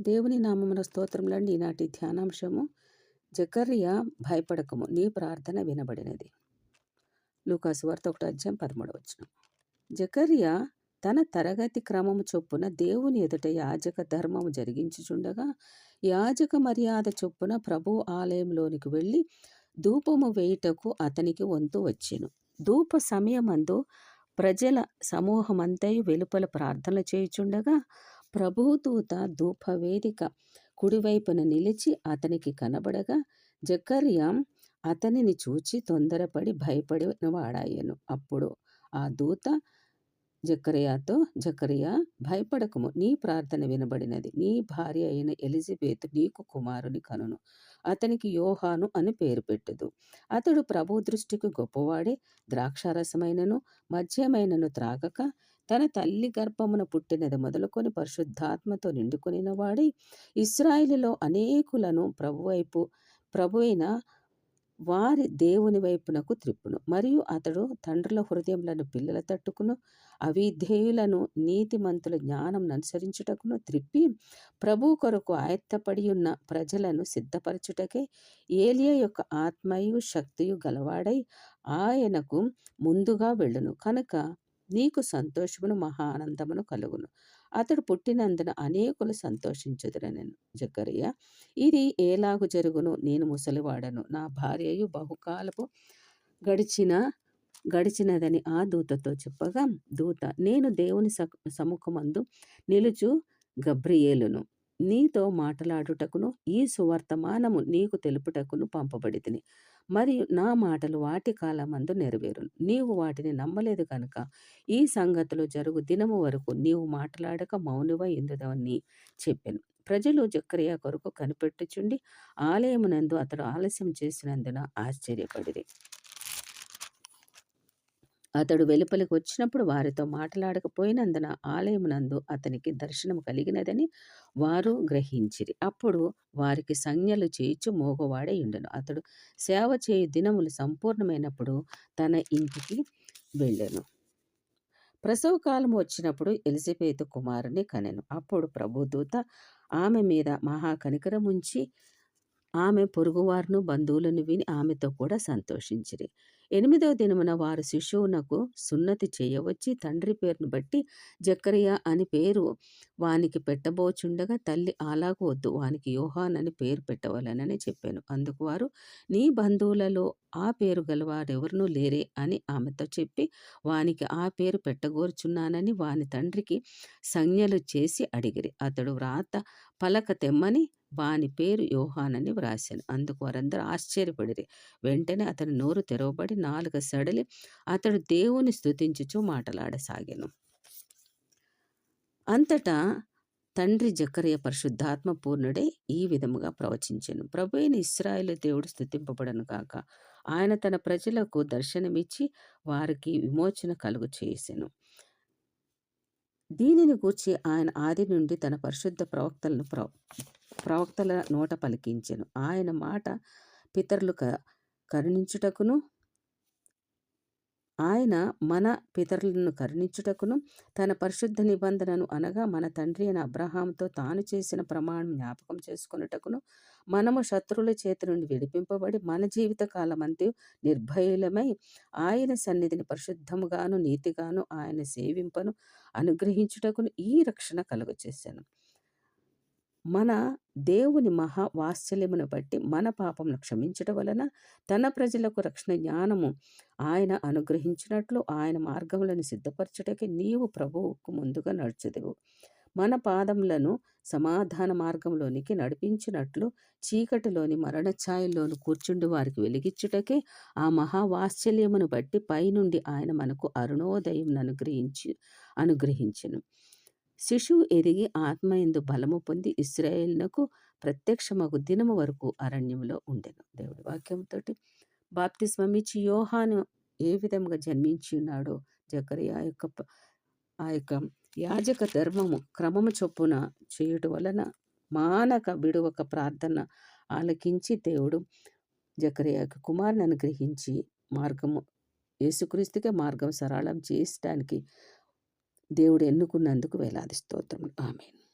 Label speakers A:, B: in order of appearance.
A: దేవుని నామమున స్తోత్రములండి ఈనాటి ధ్యానాంశము జకర్య భయపడకము నీ ప్రార్థన వినబడినది. లూకాసు వార్త ఒకటి అధ్యాయం పదమూడు వచ్చిన తన తరగతి క్రమము చొప్పున దేవుని ఎదుట యాజక ధర్మము జరిగించుచుండగా యాజక మర్యాద చొప్పున ప్రభు ఆలయంలోనికి వెళ్ళి ధూపము వేయుటకు అతనికి వంతు వచ్చెను. ధూప సమయమందు ప్రజల సమూహమంతయు వెలుపల ప్రార్థనలు చేయుచుండగా ప్రభుదూత ధూపవేదిక. కుడివైపున నిలిచి అతనికి కనబడగా జకర్యాం అతనిని చూచి తొందరపడి భయపడిన వాడాయను అప్పుడు ఆ దూత జకరియాతో జకరియా భయపడకము. నీ ప్రార్థన వినబడినది. నీ భార్య అయిన ఎలిజబెత్ నీకు కుమారుని కనును. అతనికి యోహాను అని పేరు పెట్టదు. అతడు ప్రభు దృష్టికి గొప్పవాడే ద్రాక్షారసమైనను మధ్యమైనను త్రాగక తన తల్లి గర్భమున పుట్టినది మొదలుకొని పరిశుద్ధాత్మతో నిండుకొనిన వాడి ఇస్రాయిలులో అనేకులను ప్రభువైపు ప్రభువైన వారి దేవుని వైపునకు త్రిప్పును. మరియు అతడు తండ్రుల హృదయములను పిల్లల తట్టుకును అవిధేయులను నీతిమంతుల జ్ఞానం అనుసరించుటకును త్రిప్పి ప్రభు కొరకు ఆయత్తపడి ఉన్న ప్రజలను సిద్ధపరచుటకే ఏలియా యొక్క ఆత్మయు శక్తియు గలవాడై ఆయనకు ముందుగా వెళ్ళును. కనుక నీకు సంతోషమును మహా ఆనందమును కలుగును. అతడు పుట్టినందున అనేకులు సంతోషించుదురనెను జకరియా ఇది ఏలాగు జరుగును? నేను ముసలివాడను. నా భార్యయు బహుకాలపు గడిచిన గడిచినదని ఆ దూతతో చెప్పగా దూత నేను దేవుని సముఖమందు నిలుచు గబ్రియేలును. నీతో మాట్లాడుటకును ఈ సువర్తమానము నీకు తెలుపుటకును పంపబడితిని. మరియు నా మాటలు వాటి కాలమందు నెరవేరును. నీవు వాటిని నమ్మలేదు కనుక ఈ సంగతులు జరుగు దినము వరకు నీవు మాట్లాడక మౌనివై ఇందుదని చెప్పాను. ప్రజలు జక్రియ కొరకు కనిపెట్టుచుండి ఆలయమునందు అతడు ఆలస్యం చేసినందున ఆశ్చర్యపడిరి. అతడు వెలుపలికి వచ్చినప్పుడు వారితో మాట్లాడకపోయినందున ఆలయమునందు అతనికి దర్శనం కలిగినదని వారు గ్రహించిరి. అప్పుడు వారికి సంజ్ఞలు చేయిచు మోగవాడే ఉండను. అతడు సేవ చేయు దినములు సంపూర్ణమైనప్పుడు తన ఇంటికి వెళ్ళాను. ప్రసవకాలం వచ్చినప్పుడు ఎలిజబెత్ కుమారుని కనెను. అప్పుడు ప్రభుదూత ఆమె మీద మహాకనికరముంచి ఆమె పొరుగువారును బంధువులను విని ఆమెతో కూడా సంతోషించిరి. ఎనిమిదవ దినమున వారు శిశువునకు సున్నతి చేయవచ్చి తండ్రి పేరును బట్టి జక్కరియా అని పేరు వానికి పెట్టబోచుండగా తల్లి అలాగూ వద్దు వానికి యోహాన్ అని పేరు పెట్టవలనని చెప్పాను. అందుకు వారు నీ బంధువులలో ఆ పేరు గలవారెవరునూ లేరే అని ఆమెతో చెప్పి వానికి ఆ పేరు పెట్టగోరుచున్నానని వాని తండ్రికి సంజ్ఞలు చేసి అడిగిరి. అతడు వ్రాత పలక తెమ్మని వాని పేరు యోహానని వ్రాశాను. అందుకు వారందరూ ఆశ్చర్యపడిరి. వెంటనే అతని నోరు తెరవబడి నాలుగు సడలి అతడు దేవుని స్థుతించుచు మాటలాడసాగాను. అంతటా తండ్రి జకరియ పరిశుద్ధాత్మ పూర్ణుడే ఈ విధముగా ప్రవచించాను. ప్రభు అయిన ఇస్రాయేల్ దేవుడు స్థుతింపబడను కాక ఆయన తన ప్రజలకు దర్శనమిచ్చి వారికి విమోచన కలుగు చేసెను. దీనిని గూర్చి ఆయన ఆది నుండి తన పరిశుద్ధ ప్రవక్తలను ప్రవ ప్రవక్తల నోట పలికించెను. ఆయన మాట పితరులు కరుణించుటకును ఆయన మన పితరులను కరుణించుటకును తన పరిశుద్ధ నిబంధనను అనగా మన తండ్రి అయిన అబ్రహాంతో తాను చేసిన ప్రమాణం జ్ఞాపకం చేసుకున్నటకును మనము శత్రువుల చేతి నుండి విడిపింపబడి మన జీవిత కాలమంతా నిర్భయులమై ఆయన సన్నిధిని పరిశుద్ధముగాను నీతిగాను ఆయన సేవింపను అనుగ్రహించుటకును ఈ రక్షణ కలుగచేశాను. మన దేవుని మహా వాత్సల్యమును బట్టి మన పాపమును క్షమించటం వలన తన ప్రజలకు రక్షణ జ్ఞానము ఆయన అనుగ్రహించినట్లు ఆయన మార్గములను సిద్ధపరచుటకి నీవు ప్రభువుకు ముందుగా నడుచుదువు. మన పాదములను సమాధాన మార్గంలోనికి నడిపించినట్లు చీకటిలోని మరణఛాయల్లోను కూర్చుండి వారికి వెలిగించుటకే ఆ మహావాత్సల్యమును బట్టి పైనుండి ఆయన మనకు అరుణోదయం అనుగ్రహించి అనుగ్రహించను. శిశువు ఎదిగి ఆత్మయందు బలము పొంది ఇస్రాయేల్నకు ప్రత్యక్షమగు దినము వరకు అరణ్యంలో ఉండెను. దేవుడి వాక్యంతో బాప్తిస్మమిచ్చి యోహాను ఏ విధంగా జన్మించి ఉన్నాడో జకరియా యొక్క ఆ యొక్క యాజక ధర్మము క్రమము చొప్పున చేయుట వలన మానక విడువక ప్రార్థన ఆలకించి దేవుడు జకరియాకు కుమారుని అనుగ్రహించి మార్గము యేసుక్రీస్తుకే మార్గం సరళం చేయటానికి దేవుడు ఎన్నుకున్నందుకు వేలాది స్తోత్రం ఆమెను.